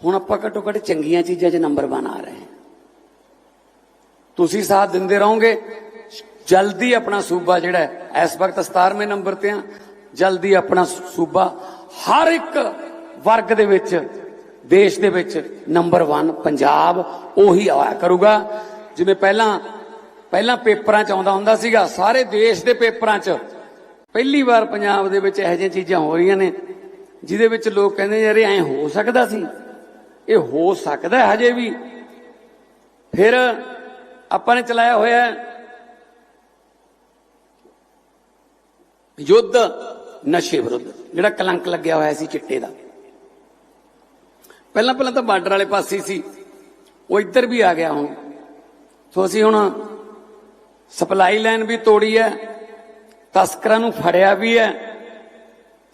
ਹੁਣ ਆਪਾਂ ਘੱਟੋ ਘੱਟ ਚੰਗੀਆਂ ਚੀਜ਼ਾਂ 'ਚ ਨੰਬਰ 1 ਆ ਰਹੇ ਹਾਂ। ਤੁਸੀਂ ਸਾਥ ਦਿੰਦੇ ਰਹੋਗੇ, ਜਲਦੀ ਆਪਣਾ ਸੂਬਾ ਜਿਹੜਾ ਇਸ ਵਕਤ 17ਵੇਂ ਨੰਬਰ ਤੇ ਆ ਜਲਦੀ ਆਪਣਾ ਸੂਬਾ ਹਰ ਇੱਕ ਵਰਗ ਦੇ ਵਿੱਚ, ਦੇਸ਼ ਦੇ ਵਿੱਚ ਨੰਬਰ 1 ਪੰਜਾਬ ਉਹੀ ਆਇਆ ਕਰੂਗਾ। ਜਿਵੇਂ ਪਹਿਲਾਂ ਪਹਿਲਾਂ ਪੇਪਰਾਂ 'ਚ ਆਉਂਦਾ ਹੁੰਦਾ ਸੀਗਾ, ਸਾਰੇ ਦੇਸ਼ ਦੇ ਪੇਪਰਾਂ 'ਚ ਪਹਿਲੀ ਵਾਰ ਪੰਜਾਬ ਦੇ ਵਿੱਚ ਇਹੋ ਜਿਹੀਆਂ ਚੀਜ਼ਾਂ ਹੋ ਰਹੀਆਂ ਨੇ, ਜਿਹਦੇ ਵਿੱਚ ਲੋਕ ਕਹਿੰਦੇ ਯਾਰ, ਇਹ ਐਂ ਹੋ ਸਕਦਾ ਸੀ? ਇਹ ਹੋ ਸਕਦਾ ਹਜੇ ਵੀ। ਫਿਰ ਆਪਾਂ ਨੇ ਚਲਾਇਆ ਹੋਇਆ ਯੁੱਧ ਨਸ਼ੇ ਵਿਰੁੱਧ, ਜਿਹੜਾ ਕਲੰਕ ਲੱਗਿਆ ਹੋਇਆ ਸੀ ਚਿੱਟੇ ਦਾ। ਪਹਿਲਾਂ ਪਹਿਲਾਂ ਤਾਂ ਬਾਰਡਰ ਵਾਲੇ ਪਾਸੇ ਸੀ, ਉਹ ਇੱਧਰ ਵੀ ਆ ਗਿਆ ਹੁਣ। ਸੋ ਅਸੀਂ ਹੁਣ ਸਪਲਾਈ ਲਾਈਨ ਵੀ ਤੋੜੀ ਹੈ, ਤਸਕਰਾਂ ਨੂੰ ਫੜਿਆ ਵੀ ਹੈ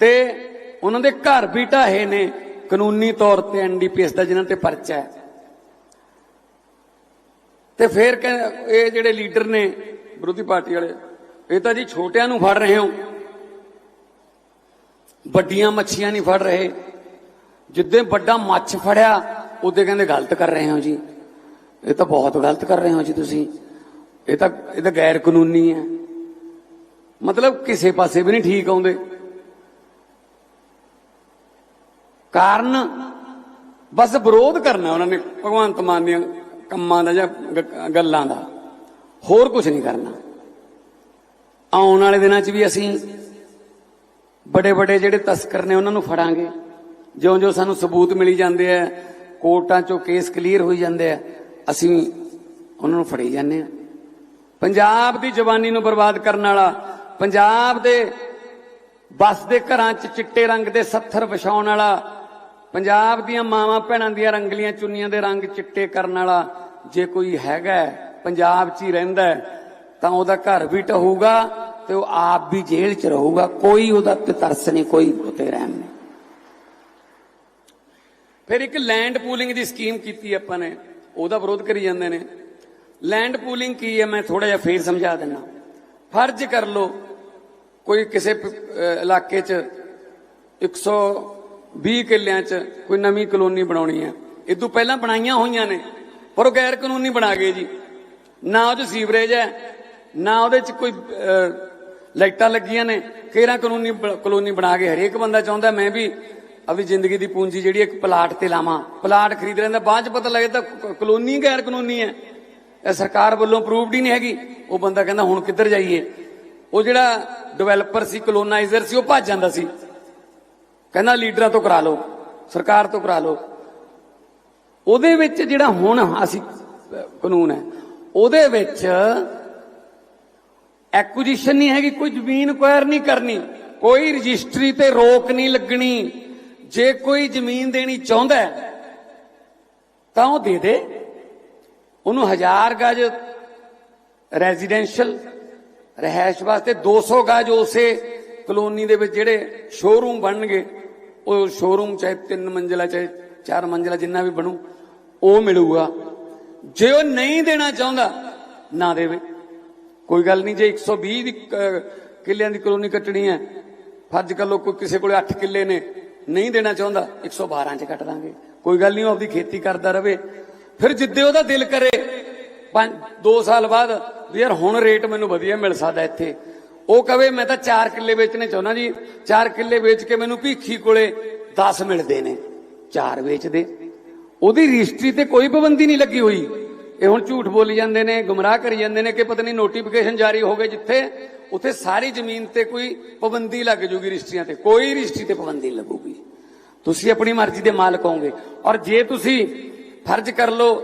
ਤੇ ਉਹਨਾਂ ਦੇ ਘਰ ਵੀ ਢਾਹੇ ਨੇ। ਕਾਨੂੰਨੀ ਤੌਰ ਤੇ ਐਨਡੀਪੀਐਸ ਦਾ ਜਿਨ੍ਹਾਂ ਤੇ ਪਰਚਾ ਹੈ। ਤੇ ਫਿਰ ਕਹਿ- ਇਹ ਜਿਹੜੇ ਲੀਡਰ ਨੇ ਵਿਰੋਧੀ ਪਾਰਟੀ ਵਾਲੇ, ਇਹ ਤਾਂ ਜੀ ਛੋਟਿਆਂ ਨੂੰ ਫੜ ਰਹੇ ਹੋ। ਵੱਡੀਆਂ ਮੱਛੀਆਂ ਨਹੀਂ ਫੜ ਰਹੇ। ਜਿੱਦੇ ਵੱਡਾ ਮੱਛ ਫੜਿਆ, ਉਹਦੇ ਕਹਿੰਦੇ ਗਲਤ ਕਰ ਰਹੇ ਹੋ ਜੀ। ਇਹ ਤਾਂ ਬਹੁਤ ਗਲਤ ਕਰ ਰਹੇ ਹੋ ਜੀ ਤੁਸੀਂ। ਇਹ ਤਾਂ ਇਹ ਤਾਂ ਗੈਰ ਕਾਨੂੰਨੀ ਹੈ। ਮਤਲਬ ਕਿਸੇ ਪਾਸੇ ਵੀ ਨਹੀਂ ਠੀਕ ਆਉਂਦੇ। ਕਾਰਨ ਬਸ ਵਿਰੋਧ ਕਰਨਾ ਉਹਨਾਂ ਨੇ, ਭਗਵੰਤ ਮਾਨ ਦੀਆਂ ਕੰਮਾਂ ਦਾ ਜਾਂ ਗੱਲਾਂ ਦਾ। ਹੋਰ ਕੁਝ ਨਹੀਂ ਕਰਨਾ। ਆਉਣ ਵਾਲੇ ਦਿਨਾਂ 'ਚ ਵੀ ਅਸੀਂ ਬੜੇ ਬੜੇ ਜਿਹੜੇ ਤਸਕਰ ਨੇ ਉਹਨਾਂ ਨੂੰ ਫੜਾਂਗੇ। ਜਿਉਂ-ਜਿਉਂ ਸਾਨੂੰ ਸਬੂਤ ਮਿਲੀ ਜਾਂਦੇ ਆ, ਕੋਰਟਾਂ 'ਚੋਂ ਕੇਸ ਕਲੀਅਰ ਹੋਈ ਜਾਂਦੇ ਆ, ਅਸੀਂ ਉਹਨਾਂ ਨੂੰ ਫੜੀ ਜਾਂਦੇ ਆ। ਪੰਜਾਬ ਦੀ ਜਵਾਨੀ ਨੂੰ ਬਰਬਾਦ ਕਰਨ ਵਾਲਾ, ਪੰਜਾਬ ਦੇ ਬਸ ਦੇ ਘਰਾਂ 'ਚ ਚਿੱਟੇ ਰੰਗ ਦੇ ਸੱਥਰ ਵਿਛਾਉਣ ਵਾਲਾ, ਪੰਜਾਬ ਦੀਆਂ ਮਾਵਾਂ ਭੈਣਾਂ ਦੀਆਂ ਰੰਗਲੀਆਂ ਚੁੰਨੀਆਂ ਦੇ ਰੰਗ ਚਿੱਟੇ ਕਰਨ ਵਾਲਾ ਜੇ ਕੋਈ ਹੈਗਾ ਪੰਜਾਬ 'ਚ ਹੀ ਰਹਿੰਦਾ ਤਾਂ ਉਹਦਾ ਘਰ ਵੀ ਢਹੂਗਾ ਤੇ ਉਹ ਆਪ ਵੀ ਜੇਲ੍ਹ 'ਚ ਰਹੂਗਾ। ਕੋਈ ਉਹਦਾ ਤੇ ਤਰਸ ਨਹੀਂ, ਕੋਈ ਉਤੇ ਰਹਿਮ ਨਹੀਂ। ਫਿਰ ਇੱਕ ਲੈਂਡ ਪੂਲਿੰਗ ਦੀ ਸਕੀਮ ਕੀਤੀ ਆਪਾਂ ਨੇ, ਉਹਦਾ ਵਿਰੋਧ ਕਰੀ ਜਾਂਦੇ ਨੇ। ਲੈਂਡ ਪੂਲਿੰਗ ਕੀ ਹੈ? ਮੈਂ ਥੋੜਾ ਜਿਹਾ ਫੇਰ ਸਮਝਾ ਦਿੰਦਾ। ਫਰਜ਼ ਕਰ ਲਓ ਕੋਈ ਕਿਸੇ ਪ- ਅਹ, ਇਲਾਕੇ 'ਚ 120 ਕਿੱਲਿਆਂ 'ਚ ਕੋਈ ਨਵੀਂ ਕਲੋਨੀ ਬਣਾਉਣੀ ਹੈ। ਇਹ ਤੋਂ ਪਹਿਲਾਂ ਬਣਾਈਆਂ ਹੋਈਆਂ ਨੇ, ਪਰ ਉਹ ਗੈਰ ਕਾਨੂੰਨੀ ਬਣਾ ਗਏ ਜੀ। ਨਾ ਉਹ 'ਚ ਸੀਵਰੇਜ ਹੈ, ਨਾ ਉਹਦੇ 'ਚ ਕੋਈ ਲਾਈਟਾਂ ਲੱਗੀਆਂ ਨੇ, ਕਿਹੜਾ ਕਾਨੂੰਨੀ ਕਲੋਨੀ ਬਣਾ ਕੇ ਹਰੇਕ ਬੰਦਾ ਚਾਹੁੰਦਾ, ਮੈਂ ਵੀ ਆਪਣੀ ਜ਼ਿੰਦਗੀ ਦੀ ਪੂੰਜੀ ਜਿਹੜੀ ਇੱਕ ਪਲਾਟ ਤੇ ਲਾਵਾਂ। ਪਲਾਟ ਖਰੀਦ ਲੈਂਦਾ ਬਾਅਦ 'ਚ ਪਤਾ ਲੱਗਦਾ ਕਲੋਨੀ ਗੈਰ ਕਾਨੂੰਨੀ ਹੈ। ਇਹ ਸਰਕਾਰ ਵੱਲੋਂ ਅਪਰੂਵਡ ਹੀ ਨਹੀਂ ਹੈਗੀ। ਉਹ ਬੰਦਾ ਕਹਿੰਦਾ, ਹੁਣ ਕਿੱਧਰ ਜਾਈਏ? ਉਹ ਜਿਹੜਾ ਡਿਵੈਲਪਰ ਸੀ ਕਲੋਨਾਈਜ਼ਰ ਸੀ ਉਹ ਭੱਜ ਜਾਂਦਾ ਸੀ। ਕਹਿੰਦਾ ਲੀਡਰਾਂ ਤੋਂ ਕਰਾ ਲਓ ਸਰਕਾਰ ਤੋਂ ਕਰਾ ਲਓ। ਉਹਦੇ ਵਿੱਚ ਜਿਹੜਾ ਹੁਣ ਅਸੀਂ ਕਾਨੂੰਨ ਹੈ ਉਹਦੇ ਵਿੱਚ ਐਕੁਜੀਸ਼ਨ ਨਹੀਂ ਹੈਗੀ ਕੋਈ ਜ਼ਮੀਨ ਕੁਆਇਰ ਨਹੀਂ ਕਰਨੀ ਕੋਈ ਰਜਿਸਟਰੀ ਤੇ ਰੋਕ ਨਹੀਂ ਲੱਗਣੀ। ਜੇ ਕੋਈ ਜ਼ਮੀਨ ਦੇਣੀ ਚਾਹੁੰਦਾ ਹੈ, ਤਾਂ ਉਹ ਦੇ ਦੇ। ਉਹਨੂੰ ਹਜ਼ਾਰ ਗਜ ਰੈਜ਼ੀਡੈਂਸ਼ੀਅਲ ਰਹਿائش ਵਾਸਤੇ 200 ਗਾਜ ਉਸੇ ਕਲੋਨੀ ਦੇ ਵਿੱਚ ਜਿਹੜੇ ਸ਼ੋਰੂਮ ਬਣਨਗੇ, ਉਹ ਸ਼ੋਰੂਮ ਚਾਹੇ ਤਿੰਨ ਮੰਜ਼ਲਾ, ਚਾਹੇ ਚਾਰ ਮੰਜ਼ਲਾ ਜਿੰਨਾ ਵੀ ਬਣੂ, ਉਹ ਮਿਲੂਗਾ। ਜੇ ਉਹ ਨਹੀਂ ਦੇਣਾ ਚਾਹੁੰਦਾ, ਨਾ ਦੇਵੇ। ਕੋਈ ਗੱਲ ਨਹੀਂ, ਜੇ 120 ਦੀ ਕਿੱਲਿਆਂ ਦੀ ਕਲੋਨੀ ਕੱਟਣੀ ਹੈ, ਫਰਜ਼ ਕਰ ਲੋ ਕੋਈ ਕਿਸੇ ਕੋਲੇ 8 ਕਿੱਲੇ ਨੇ, ਨਹੀਂ ਦੇਣਾ ਚਾਹੁੰਦਾ 112 ਚ ਕੱਟ ਦਾਂਗੇ। ਕੋਈ ਗੱਲ ਨਹੀਂ, ਉਹ ਆਪਦੀ ਖੇਤੀ ਕਰਦਾ ਰਹੇ ਫਿਰ ਜਿੱਦੇ ਉਹਦਾ ਦਿਲ ਕਰੇ 2 ਸਾਲ ਬਾਅਦ ਵੀ ਯਾਰ ਹੁਣ ਰੇਟ ਮੈਨੂੰ ਵਧੀਆ ਮਿਲ ਸਕਦਾ ਇੱਥੇ। ਉਹ ਕਵੇ, ਮੈਂ ਤਾਂ 4 ਕਿੱਲੇ ਵੇਚਣੇ ਚਾਹੁੰਦਾ ਜੀ। 4 ਕਿੱਲੇ ਵੇਚ ਕੇ ਮੈਨੂੰ ਭੀਖੀ ਕੋਲੇ 10 ਮਿਲਦੇ ਨੇ। 4 ਵੇਚਦੇ। ਉਹਦੀ ਰਜਿਸਟਰੀ ਤੇ ਕੋਈ ਪਾਬੰਦੀ ਨਹੀਂ ਲੱਗੀ ਹੋਈ। ਇਹ ਹੁਣ ਝੂਠ ਬੋਲੀ ਜਾਂਦੇ ਨੇ, ਗੁੰਮਰਾਹ ਕਰੀ ਜਾਂਦੇ ਨੇ ਕਿ ਪਤਾ ਨਹੀਂ ਨੋਟੀਫਿਕੇਸ਼ਨ ਜਾਰੀ ਹੋ ਗਏ ਜਿੱਥੇ। ਉੱਥੇ ਸਾਰੀ ਜ਼ਮੀਨ ਤੇ ਕੋਈ ਪਾਬੰਦੀ ਲੱਗ ਜੂਗੀ ਰਜਿਸਟਰੀਆਂ ਤੇ। ਕੋਈ ਰਜਿਸਟਰੀ ਤੇ ਪਾਬੰਦੀ ਨਹੀਂ ਲੱਗੂਗੀ। ਤੁਸੀਂ ਆਪਣੀ ਮਰਜ਼ੀ ਦੇ ਮਾਲਕ ਹੋਗੇ ਔਰ ਜੇ ਤੁਸੀਂ ਫਰਜ਼ ਕਰ ਲਓ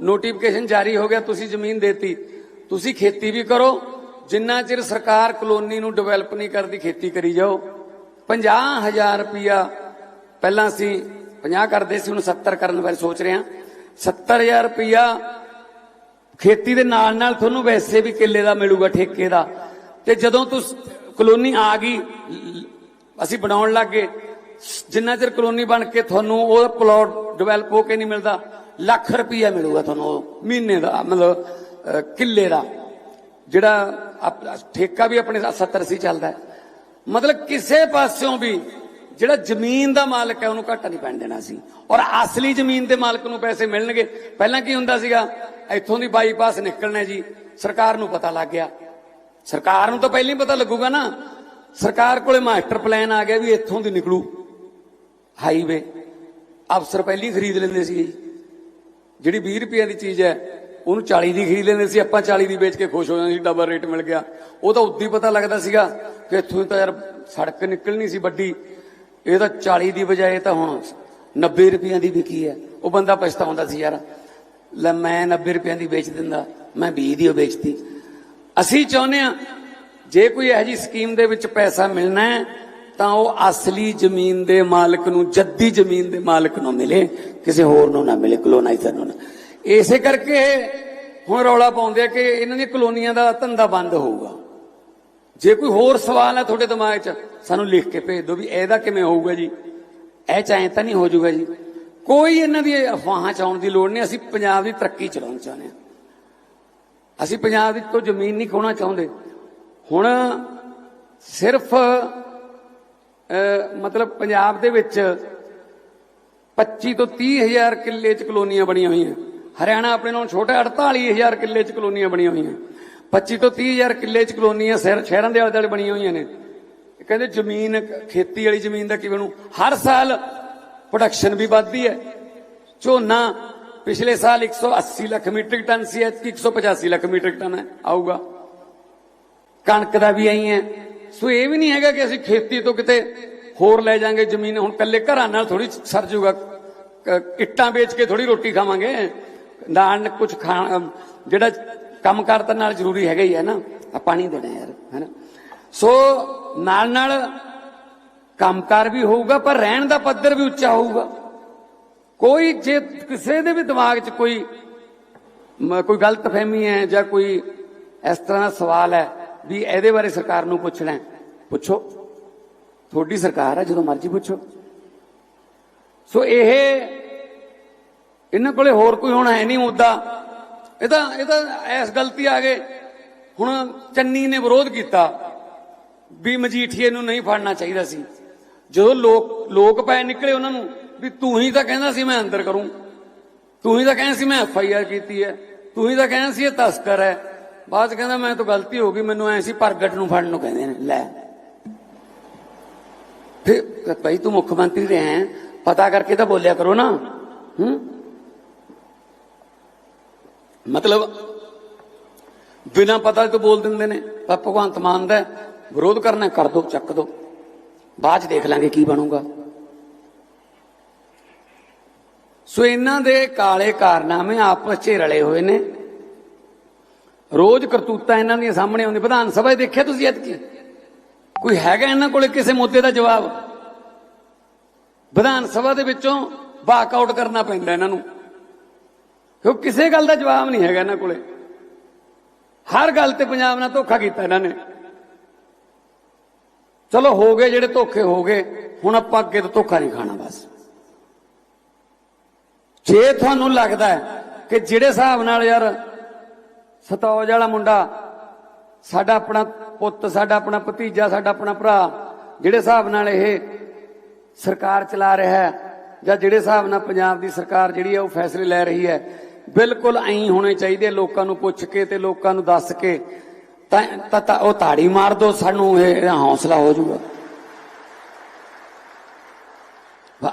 ਨੋਟੀਫਿਕੇਸ਼ਨ ਜਾਰੀ ਹੋ ਗਿਆ, ਤੁਸੀਂ ਜ਼ਮੀਨ ਦੇਤੀ। ਤੁਸੀਂ ਖੇਤੀ ਵੀ ਕਰੋ, ਜਿੰਨਾ ਚਿਰ ਸਰਕਾਰ ਕਲੋਨੀ ਨੂੰ ਡਿਵੈਲਪ ਨਹੀਂ ਕਰਦੀ, ਖੇਤੀ ਕਰੀ ਜਾਓ। 50000 ਰੁਪਇਆ ਪਹਿਲਾਂ ਅਸੀਂ 50 ਕਰਦੇ ਸੀ, ਹੁਣ 70 ਕਰਨ ਬਾਰੇ ਸੋਚ ਰਹੇ ਹਾਂ। 70000 ਰੁਪਇਆ ਖੇਤੀ ਦੇ ਨਾਲ ਨਾਲ ਤੁਹਾਨੂੰ ਵੈਸੇ ਵੀ ਕਿੱਲੇ ਦਾ ਮਿਲੂਗਾ, ਠੇਕੇ ਦਾ। ਤੇ ਜਦੋਂ ਤੁਸੀਂ, ਕਲੋਨੀ ਆ ਗਈ, ਅਸੀਂ ਬਣਾਉਣ ਲੱਗੇ ਜਿੰਨਾ ਚਿਰ ਕਲੋਨੀ ਬਣ ਕੇ ਤੁਹਾਨੂੰ ਉਹ ਪਲਾਟ ਡਿਵੈਲਪ ਹੋ ਕੇ ਨਹੀਂ ਮਿਲਦਾ ਲੱਖ ਰੁਪਈਆ ਮਿਲੂਗਾ ਤੁਹਾਨੂੰ ਉਹ ਮਹੀਨੇ ਦਾ, ਮਤਲਬ ਕਿੱਲੇ ਦਾ। ਜਿਹੜਾ ਆਪ- ਠੇਕਾ ਵੀ ਆਪਣੇ 70 ਸੀ ਚੱਲਦਾ ਹੈ। ਮਤਲਬ ਕਿਸੇ ਪਾਸਿਓਂ ਵੀ ਜਿਹੜਾ ਜ਼ਮੀਨ ਦਾ ਮਾਲਕ ਹੈ, ਉਹਨੂੰ ਘਾਟਾ ਨਹੀਂ ਪੈਣ ਦੇਣਾ ਸੀ। ਔਰ ਅਸਲੀ ਜ਼ਮੀਨ ਦੇ ਮਾਲਕ ਨੂੰ ਪੈਸੇ ਮਿਲਣਗੇ। ਪਹਿਲਾਂ ਕੀ ਹੁੰਦਾ ਸੀਗਾ? ਇੱਥੋਂ ਦੀ ਬਾਈਪਾਸ ਨਿਕਲਣਾ ਜੀ। ਸਰਕਾਰ ਨੂੰ ਪਤਾ ਲੱਗ ਗਿਆ। ਸਰਕਾਰ ਨੂੰ ਤਾਂ ਪਹਿਲਾਂ ਹੀ ਪਤਾ ਲੱਗੂਗਾ ਨਾ। ਸਰਕਾਰ ਕੋਲੇ ਮਾਸਟਰ ਪਲਾਨ ਆ ਗਿਆ ਵੀ ਇੱਥੋਂ ਦੀ ਨਿਕਲੂ। ਹਾਈਵੇ। ਅਫਸਰ ਪਹਿਲੀ ਖਰੀਦ ਲੈਂਦੇ ਸੀ ਜੀ। ਜਿਹੜੀ 20 ਰੁਪਏ ਦੀ ਚੀਜ਼ ਹੈ, ਉਹਨੂੰ 40 ਦੀ ਖਰੀਦ ਲੈਂਦੇ ਸੀ, ਆਪਾਂ 40 ਦੀ ਵੇਚ ਕੇ ਖੁਸ਼ ਹੋ ਜਾਂਦੇ ਸੀ ਡਬਲ ਰੇਟ ਮਿਲ ਗਿਆ। ਉਹ ਤਾਂ ਉਦੋਂ ਹੀ ਪਤਾ ਲੱਗਦਾ ਸੀਗਾ ਕਿ ਇੱਥੋਂ ਤਾਂ ਯਾਰ ਸੜਕ ਨਿਕਲਣੀ ਸੀ ਵੱਡੀ। ਇਹ ਤਾਂ 40 ਦੀ ਬਜਾਏ ਤਾਂ ਹੁਣ 90 ਰੁਪਈਆਂ ਦੀ ਵਿਕੀ ਹੈ। ਉਹ ਬੰਦਾ ਪਛਤਾਉਂਦਾ ਸੀ, ਯਾਰ, ਲੈ ਮੈਂ 90 ਰੁਪਈਆਂ ਦੀ ਵੇਚ ਦਿੰਦਾ, ਮੈਂ 20 ਦੀ ਉਹ ਵੇਚਤੀ। ਅਸੀਂ ਚਾਹੁੰਦੇ ਆ ਜੇ ਕੋਈ ਇਹੋ ਜੀ ਸਕੀਮ ਦੇ ਵਿੱਚ ਪੈਸਾ ਮਿਲਣਾ ਹੈ ਤਾਂ ਉਹ ਅਸਲੀ ਜ਼ਮੀਨ ਦੇ ਮਾਲਕ ਨੂੰ, ਜੱਦੀ ਜ਼ਮੀਨ ਦੇ ਮਾਲਕ ਨੂੰ ਮਿਲੇ। ਕਿਸੇ ਹੋਰ ਨੂੰ ਨਾ ਮਿਲੇ ਕਲੋਨਾਈਜ਼ਰ ਨੂੰ ਨਾ। ਇਸੇ ਕਰਕੇ ਹੁਣ ਰੌਲਾ ਪਾਉਂਦੇ ਆ ਕਿ ਇਹਨਾਂ ਦੀਆਂ ਕਲੋਨੀਆਂ ਦਾ ਧੰਦਾ ਬੰਦ ਹੋਊਗਾ। ਜੇ ਕੋਈ ਹੋਰ ਸਵਾਲ ਹੈ ਤੁਹਾਡੇ ਦਿਮਾਗ 'ਚ, ਸਾਨੂੰ ਲਿਖ ਕੇ ਭੇਜ ਦਿਓ ਵੀ ਇਹਦਾ ਕਿਵੇਂ ਹੋਊਗਾ ਜੀ। ਇਹ ਚਾਹੇ ਤਾਂ ਨਹੀਂ ਹੋ ਜਾਊਗਾ ਜੀ। ਕੋਈ ਇਹਨਾਂ ਦੀ ਅਫਵਾਹਾਂ ਚ ਆਉਣ ਦੀ ਲੋੜ ਨਹੀਂ। ਅਸੀਂ ਪੰਜਾਬ ਦੀ ਤਰੱਕੀ ਚਲਾਉਣਾ ਚਾਹੁੰਦੇ ਹਾਂ। ਅਸੀਂ ਪੰਜਾਬ ਵਿੱਚ ਤੋਂ ਜ਼ਮੀਨ ਨਹੀਂ ਖੋਣਾ ਚਾਹੁੰਦੇ। ਹੁਣ ਸਿਰਫ ਮਤਲਬ ਪੰਜਾਬ ਦੇ ਵਿੱਚ 25 ਤੋਂ 30 ਹਜ਼ਾਰ ਕਿੱਲੇ ਚ ਕਲੋਨੀਆਂ ਬਣੀਆਂ ਹੋਈਆਂ। ਹਰਿਆਣਾ ਆਪਣੇ ਨਾਲੋਂ ਛੋਟਾ 48 ਹਜ਼ਾਰ ਕਿੱਲੇ ਚ ਕਲੋਨੀਆਂ ਬਣੀਆਂ ਹੋਈਆਂ। 25 ਤੋਂ 30 ਹਜ਼ਾਰ ਕਿੱਲੇ ਚ ਕਲੋਨੀਆਂ ਸ਼ਹਿਰ- ਸ਼ਹਿਰਾਂ ਦੇ ਆਲੇ ਦੁਆਲੇ ਬਣੀਆਂ ਹੋਈਆਂ ਨੇ। ਕਹਿੰਦੇ ਜ਼ਮੀਨ, ਖੇਤੀ ਵਾਲੀ ਜ਼ਮੀਨ ਦਾ ਕੀ ਬਣੂ ਹਰ ਸਾਲ ਪ੍ਰੋਡਕਸ਼ਨ ਵੀ ਵੱਧਦੀ ਹੈ। ਝੋਨਾ ਪਿਛਲੇ ਸਾਲ 180 ਲੱਖ ਮੀਟ੍ਰਿਕ ਟਨ ਸੀ ਐਤਕੀ 185 ਲੱਖ ਮੀਟ੍ਰਿਕ ਟਨ ਹੈ ਆਊਗਾ। ਕਣਕ ਦਾ ਵੀ ਆਈ ਹੈ। ਸੋ ਇਹ ਵੀ ਨਹੀਂ ਹੈਗਾ ਕਿ ਅਸੀਂ ਖੇਤੀ ਤੋਂ ਕਿਤੇ ਹੋਰ ਲੈ ਜਾਾਂਗੇ ਜ਼ਮੀਨ, ਹੁਣ ਕੱਲੇ ਘਰਾਂ ਨਾਲ ਥੋੜੀ ਸਰ ਜੂਗਾ। ਕ- ਇੱਟਾਂ ਵੇਚ ਕੇ ਥੋੜੀ ਰੋਟੀ ਖਾਵਾਂਗੇ। ਨਾਲ ਕੁਝ ਖਾਣ ਜਿਹੜਾ ਕੰਮ ਕਰਤਾ ਨਾਲ ਜ਼ਰੂਰੀ ਹੈਗਾ ਹੀ ਹੈ ਨਾ। ਆ ਪਾਣੀ ਦੇਣਾ ਯਾਰ, ਹੈਨਾ। ਸੋ ਨਾਲ ਨਾਲ ਕੰਮਕਾਰ ਵੀ ਹੋਊਗਾ, ਪਰ ਰਹਿਣ ਦਾ ਪੱਧਰ ਵੀ ਉੱਚਾ ਹੋਊਗਾ। ਕੋਈ ਜੇ ਕਿਸੇ ਦੇ ਵੀ ਦਿਮਾਗ 'ਚ ਕੋਈ, ਮ- ਕੋਈ ਗਲਤਫਹਿਮੀ ਹੈ ਜਾਂ ਕੋਈ ਇਸ ਤਰ੍ਹਾਂ ਦਾ ਸਵਾਲ ਹੈ ਵੀ ਇਹਦੇ ਬਾਰੇ ਸਰਕਾਰ ਨੂੰ ਪੁੱਛਣਾ ਹੈ। ਪੁੱਛੋ। ਤੁਹਾਡੀ ਸਰਕਾਰ ਹੈ, ਜਦੋਂ ਮਰਜ਼ੀ ਪੁੱਛੋ। ਸੋ ਇਹ ਇਹਨਾਂ ਕੋਲੇ ਹੋਰ ਕੋਈ ਹੁਣ ਹੈ ਨਹੀਂ ਮੁੱਦਾ। ਇਹ ਤਾਂ ਇਹ ਤਾਂ ਐਸ ਗਲਤੀ ਆ ਗਏ ਹੁਣ ਚੰਨੀ ਨੇ ਵਿਰੋਧ ਕੀਤਾ ਵੀ ਮਜੀਠੀਏ ਨੂੰ ਨਹੀਂ ਫੜਨਾ ਚਾਹੀਦਾ ਸੀ। ਜਦੋਂ ਲੋਕ ਲੋਕ ਪੈ ਨਿਕਲੇ ਉਹਨਾਂ ਨੂੰ ਵੀ ਤੂੰ ਹੀ ਤਾਂ ਕਹਿੰਦਾ ਸੀ ਮੈਂ ਅੰਦਰ ਕਰੂੰ। ਤੂੰ ਹੀ ਤਾਂ ਕਹਿੰਦਾ ਸੀ ਮੈਂ ਐਫ ਆਈ ਆਰ ਕੀਤੀ ਹੈ। ਤੂੰ ਹੀ ਤਾਂ ਕਹਿੰਦਾ ਸੀ ਇਹ ਤਸਕਰ ਹੈ। ਬਾਅਦ 'ਚ ਕਹਿੰਦਾ ਮੈਂ ਤਾਂ ਗਲਤੀ ਹੋ ਗਈ, ਮੈਨੂੰ ਐ ਸੀ ਪ੍ਰਗਟ ਨੂੰ ਫੜਨ ਨੂੰ ਕਹਿੰਦੇ ਨੇ, ਲੈ। ਫਿਰ ਭਾਈ ਤੂੰ ਮੁੱਖ ਮੰਤਰੀ ਰਿਹਾ ਹੈ, ਪਤਾ ਕਰਕੇ ਤਾਂ ਬੋਲਿਆ ਕਰੋ ਨਾ। ਹੂੰ? ਮਤਲਬ, ਬਿਨਾਂ ਪਤਾ ਤੋਂ ਬੋਲ ਦਿੰਦੇ ਨੇ, ਪਰ ਭਗਵੰਤ ਮਾਨ ਦਾ ਵਿਰੋਧ ਕਰਨਾ ਕਰ ਦੋ, ਚੱਕ ਦੋ। ਬਾਅਦ ਚ ਦੇਖ ਲਾਂਗੇ ਕੀ ਬਣੂਗਾ। ਸੋ ਇਹਨਾਂ ਦੇ ਕਾਲੇ ਕਾਰਨਾਮੇ ਆਪਸ 'ਚ ਰਲੇ ਹੋਏ ਨੇ। ਰੋਜ਼ ਕਰਤੂਤਾਂ ਇਹਨਾਂ ਦੀਆਂ ਸਾਹਮਣੇ ਆਉਂਦੀ ਵਿਧਾਨ ਸਭਾ ਦੇਖਿਆ ਤੁਸੀਂ ਐਤਕੀ? ਕੋਈ ਹੈਗਾ ਇਹਨਾਂ ਕੋਲੇ ਕਿਸੇ ਮੁੱਦੇ ਦਾ ਜਵਾਬ? ਵਿਧਾਨ ਸਭਾ ਦੇ ਵਿੱਚੋਂ ਵਾਕ ਆਊਟ ਕਰਨਾ ਪੈਂਦਾ ਇਹਨਾਂ ਨੂੰ। ਕਿਉਂ ਕਿਸੇ ਗੱਲ ਦਾ ਜਵਾਬ ਨਹੀਂ ਹੈਗਾ ਇਹਨਾਂ ਕੋਲੇ? ਹਰ ਗੱਲ ਤੇ ਪੰਜਾਬ ਨਾਲ ਧੋਖਾ ਕੀਤਾ ਇਹਨਾਂ ਨੇ। ਚਲੋ ਹੋ ਗਏ ਜਿਹੜੇ ਧੋਖੇ ਹੋ ਗਏ, ਹੁਣ ਆਪਾਂ ਅੱਗੇ ਤੋਂ ਧੋਖਾ ਨਹੀਂ ਖਾਣਾ ਬਸ। ਜੇ ਤੁਹਾਨੂੰ ਲੱਗਦਾ ਕਿ ਜਿਹੜੇ ਹਿਸਾਬ ਨਾਲ ਯਾਰ ਸਤੌਜ ਵਾਲਾ ਮੁੰਡਾ, ਸਾਡਾ ਆਪਣਾ ਪੁੱਤ, ਸਾਡਾ ਆਪਣਾ ਭਤੀਜਾ, ਸਾਡਾ ਆਪਣਾ ਭਰਾ, ਜਿਹੜੇ ਹਿਸਾਬ ਨਾਲ ਇਹ ਸਰਕਾਰ ਚਲਾ ਰਿਹਾ ਹੈ, ਜਾਂ ਜਿਹੜੇ ਹਿਸਾਬ ਨਾਲ ਪੰਜਾਬ ਦੀ ਸਰਕਾਰ ਜਿਹੜੀ ਹੈ ਉਹ ਫੈਸਲੇ ਲੈ ਰਹੀ ਹੈ, ਬਿਲਕੁਲ ਐਂ ਹੋਣੇ ਚਾਹੀਦੇ ਲੋਕਾਂ ਨੂੰ ਪੁੱਛ ਕੇ ਤੇ ਲੋਕਾਂ ਨੂੰ ਦੱਸ ਕੇ। ਤਾਂ, ਤਾਂ- ਉਹ ਤਾੜੀ ਮਾਰ ਦੋ, ਸਾਨੂੰ ਇਹ ਇਹਦਾ ਹੌਸਲਾ ਹੋ ਜਾਊਗਾ।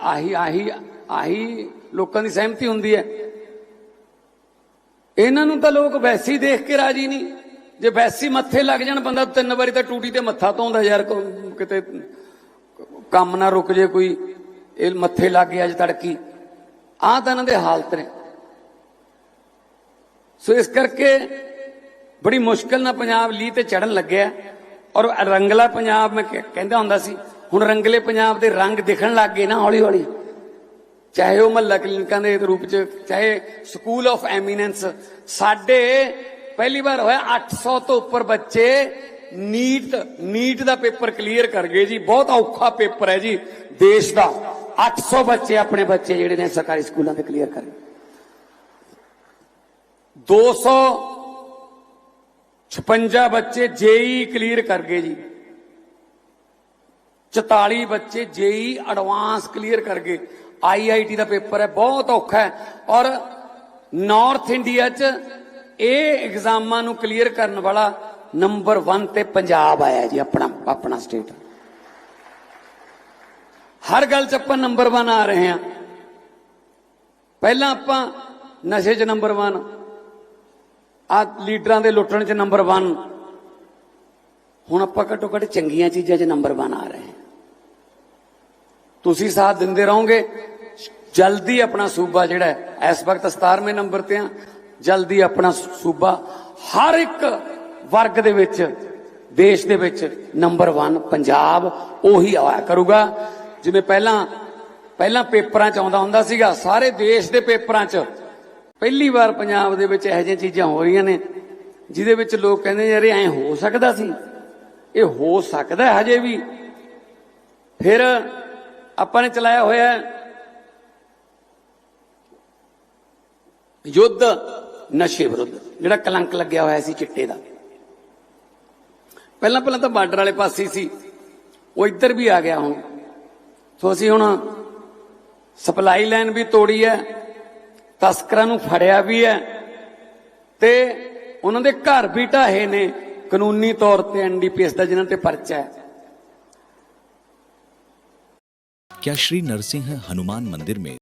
ਆਹੀ ਆਹੀ ਆਹੀ ਲੋਕਾਂ ਦੀ ਸਹਿਮਤੀ ਹੁੰਦੀ ਹੈ। ਇਹਨਾਂ ਨੂੰ ਤਾਂ ਲੋਕ ਵੈਸੀ ਦੇਖ ਕੇ ਰਾਜੀ ਨਹੀਂ। ਜੇ ਵੈਸੀ ਮੱਥੇ ਲੱਗ ਜਾਣ, ਬੰਦਾ ਤਿੰਨ ਵਾਰੀ ਤਾਂ ਟੂਟੀ ਤੇ ਮੱਥਾ ਧੋਂਦਾ ਯਾਰ ਕਿਤੇ ਕੰਮ ਨਾ ਰੁਕ ਜੇ ਕੋਈ, ਇਹ ਮੱਥੇ ਲੱਗ ਗਿਆ ਅੱਜ ਤੜਕੀ। ਆਹ ਤਾਂ ਇਹਨਾਂ ਦੇ ਹਾਲਤ ਨੇ। ਸੋ ਇਸ ਕਰਕੇ ਬੜੀ ਮੁਸ਼ਕਲ ਨਾਲ ਪੰਜਾਬ ਲੀ ਤੇ ਚੜਨ ਲੱਗਿਆ। ਔਰ ਰੰਗਲਾ ਪੰਜਾਬ, ਮੈਂ ਕਹਿੰਦਾ ਹੁੰਦਾ ਸੀ, ਹੁਣ ਰੰਗਲੇ ਪੰਜਾਬ ਦੇ ਰੰਗ ਦਿਖਣ ਲੱਗ ਗਏ ਨਾ ਹੌਲੀ ਹੌਲੀ ਚਾਹੇ ਉਹ ਮਹੱਲਾ ਕਲੀਨਿਕਾਂ ਦੇ ਰੂਪ ਚ, ਚਾਹੇ ਸਕੂਲ ਆਫ ਐਮੀਨੈਂਸ, ਸਾਡੇ ਪਹਿਲੀ ਵਾਰ ਹੋਇਆ 800 ਤੋਂ ਉੱਪਰ ਬੱਚੇ ਨੀਟ ਨੀਟ ਦਾ ਪੇਪਰ ਕਲੀਅਰ ਕਰ ਗਏ ਜੀ। ਬਹੁਤ ਔਖਾ ਪੇਪਰ ਹੈ ਜੀ ਦੇਸ਼ ਦਾ। 800 ਬੱਚੇ ਆਪਣੇ ਬੱਚੇ ਜਿਹੜੇ ਨੇ ਸਰਕਾਰੀ ਸਕੂਲਾਂ ਦੇ ਕਲੀਅਰ ਕਰ ਗਏ। 256 ਬੱਚੇ ਜੇਈ ਕਲੀਅਰ ਕਰ ਗਏ ਜੀ। 44 ਬੱਚੇ ਜੇਈ ਐਡਵਾਂਸ ਕਲੀਅਰ ਕਰ ਗਏ। ਆਈਆਈਟੀ ਦਾ ਪੇਪਰ ਹੈ, ਬਹੁਤ ਔਖਾ ਹੈ। ਔਰ ਨਾਰਥ ਇੰਡੀਆ 'ਚ ਇਹ ਐਗਜ਼ਾਮਾਂ ਨੂੰ ਕਲੀਅਰ ਕਰਨ ਵਾਲਾ ਨੰਬਰ 1 ਤੇ ਪੰਜਾਬ ਆਇਆ ਜੀ, ਆਪਣਾ ਆਪਣਾ ਸਟੇਟ ਹਰ ਗੱਲ 'ਚ ਆਪਾਂ ਨੰਬਰ 1 ਆ ਰਹੇ ਹਾਂ। ਪਹਿਲਾਂ ਆਪਾਂ ਨਸ਼ੇ 'ਚ ਨੰਬਰ 1 ਆ ਲੀਡਰਾਂ ਦੇ ਲੁੱਟਣ 'ਚ ਨੰਬਰ 1 ਹੁਣ ਆਪਾਂ ਘੱਟੋ ਘੱਟ ਚੰਗੀਆਂ ਚੀਜ਼ਾਂ 'ਚ ਨੰਬਰ 1 ਆ ਰਹੇ ਤੁਸੀਂ ਸਾਥ ਦਿੰਦੇ ਰਹੋਗੇ। ਜਲਦੀ ਆਪਣਾ ਸੂਬਾ ਜਿਹੜਾ ਇਸ ਵਕਤ 17ਵੇਂ ਨੰਬਰ ਤੇ ਆ। ਜਲਦੀ ਆਪਣਾ ਸੂਬਾ ਹਰ ਇੱਕ ਵਰਗ ਦੇ ਵਿੱਚ, ਦੇਸ਼ ਦੇ ਵਿੱਚ ਨੰਬਰ 1 ਪੰਜਾਬ ਉਹੀ ਆਇਆ ਕਰੂਗਾ। ਜਿਵੇਂ ਪਹਿਲਾਂ ਪਹਿਲਾਂ ਪੇਪਰਾਂ 'ਚ ਆਉਂਦਾ ਹੁੰਦਾ ਸੀਗਾ, ਸਾਰੇ ਦੇਸ਼ ਦੇ ਪੇਪਰਾਂ 'ਚ। ਪਹਿਲੀ ਵਾਰ ਪੰਜਾਬ ਦੇ ਵਿੱਚ ਇਹੋ ਜਿਹੀਆਂ ਚੀਜ਼ਾਂ ਹੋ ਰਹੀਆਂ ਨੇ, ਜਿਹਦੇ ਵਿੱਚ ਲੋਕ ਕਹਿੰਦੇ ਯਾਰ ਇਹ ਐ ਹੋ ਸਕਦਾ ਸੀ। ਇਹ ਹੋ ਸਕਦਾ ਹਜੇ ਵੀ। ਫਿਰ ਆਪਾਂ ਨੇ ਚਲਾਇਆ ਹੋਇਆ ਯੁੱਧ, ਨਸ਼ੇ ਵਿਰੁੱਧ, ਜਿਹੜਾ ਕਲੰਕ ਲੱਗਿਆ ਹੋਇਆ ਸੀ ਚਿੱਟੇ ਦਾ। ਪਹਿਲਾਂ ਪਹਿਲਾਂ ਤਾਂ ਬਾਰਡਰ ਵਾਲੇ ਪਾਸੇ ਸੀ। ਉਹ ਇੱਧਰ ਵੀ ਆ ਗਿਆ ਹੁਣ। ਸੋ ਅਸੀਂ ਹੁਣ ਸਪਲਾਈ ਲਾਈਨ ਵੀ ਤੋੜੀ ਹੈ। ਤਸਕਰਾਂ ਨੂੰ ਫੜਿਆ ਵੀ ਹੈ। ਤੇ ਉਹਨਾਂ ਦੇ ਘਰ ਵੀ ਢਾਹੇ ਨੇ ਕਾਨੂੰਨੀ ਤੌਰ ਤੇ ਐਨਡੀਪੀਐਸ ਦਾ, ਜਿਨ੍ਹਾਂ ਤੇ ਪਰਚਾ ਹੈ। क्या श्री नरसिंह हनुमान मंदिर में